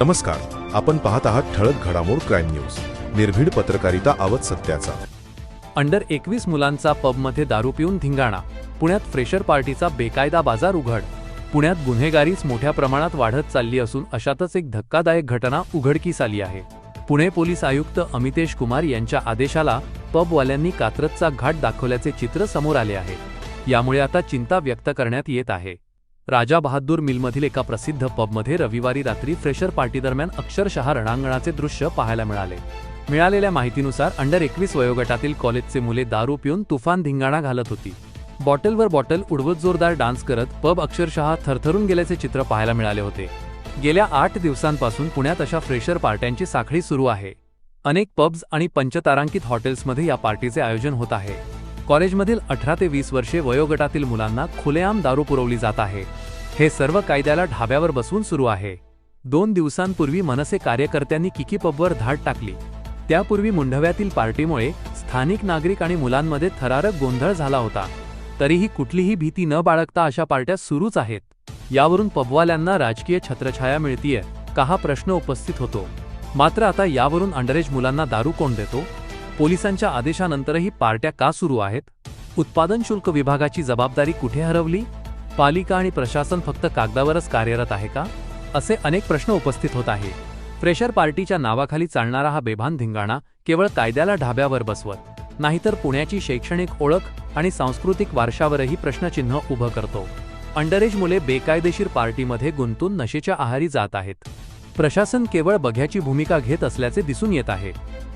नमस्कार. आपण पाहत आहात ठळक घडामोड क्राईम न्यूज. निर्भीड पत्रकारिता आवत सत्याचा. अंडर एकवीस मुलांचा पबमध्ये दारू पिऊन धिंगाणा. पुण्यात फ्रेशर पार्टीचा बेकायदा बाजार उघड. पुण्यात गुन्हेगारीच मोठ्या प्रमाणात वाढत चालली असून अशातच एक धक्कादायक घटना उघडकीस आली आहे. पुणे पोलीस आयुक्त अमितेश कुमार यांच्या आदेशाला पबवाल्यांनी कात्रजचा घाट दाखवल्याचे चित्र समोर आले आहे. यामुळे आता चिंता व्यक्त करण्यात येत आहे. राजा बहादूर मिलमधील एका प्रसिद्ध पबमध्ये रविवारी रात्री फ्रेशर पार्टी दरम्यान अक्षरशः रणांगणाचे दृश्य पाहायला मिळाले. मिळालेल्या माहितीनुसार अंडर एकवीस वयोगटातील कॉलेजचे मुले दारू पिऊन तुफान धिंगाणा घालत होती. बॉटलवर बॉटल उडवत जोरदार डान्स करत पब अक्षरशः थरथरून गेल्याचे चित्र पाहायला मिळाले होते. गेल्या आठ दिवसांपासून पुण्यात अशा फ्रेशर पार्ट्यांची साखळी सुरू आहे. अनेक पब्स आणि पंचतारांकित हॉटेल्समध्ये या पार्टीचे आयोजन होत आहे. कॉलेजमधील अठरा ते वीस वर्षे वयोगटातील मुलांना खुलेआम दारू पुरवली जात आहे. हे सर्व कायद्याला ढाब्यावर बसून सुरू आहे. दोन दिवसांपूर्वी मनसे कार्यकर्त्यांनी किकी पबवर धाड टाकली. त्यापूर्वी मुंढव्यातील पार्टीमुळे स्थानिक नागरिक आणि मुलांमध्ये थरारक गोंधळ झाला होता. तरीही कुठलीही भीती न बाळगता अशा पार्ट्या सुरूच आहेत. यावरून पबवाल्यांना राजकीय छत्रछाया मिळतीये का हा प्रश्न उपस्थित होतो? मात्र आता यावरून अंडरेज मुलांना दारू कोण देतो? पोलिसांच्या आदेशानंतरही पार्ट्या का सुरू आहेत? उत्पादन शुल्क विभागाची जबाबदारी कुठे हरवली? पालिका आणि प्रशासन फक्त कागदावरच कार्यरत आहे का? असे अनेक प्रश्न उपस्थित होत आहे. फ्रेशर पार्टीच्या नावाखाली चालणारा हा बेभान धिंगाणा केवळ कायद्याला ढाब्यावर बसवत नाहीतर पुण्याची शैक्षणिक ओळख आणि सांस्कृतिक वारशावरही प्रश्नचिन्ह उभं करतो. अंडरेज मुले बेकायदेशीर पार्टीमध्ये गुंतून नशेच्या आहारी जात आहेत. प्रशासन केवळ बघ्याची भूमिका घेत असल्याचे दिसून येत आहे.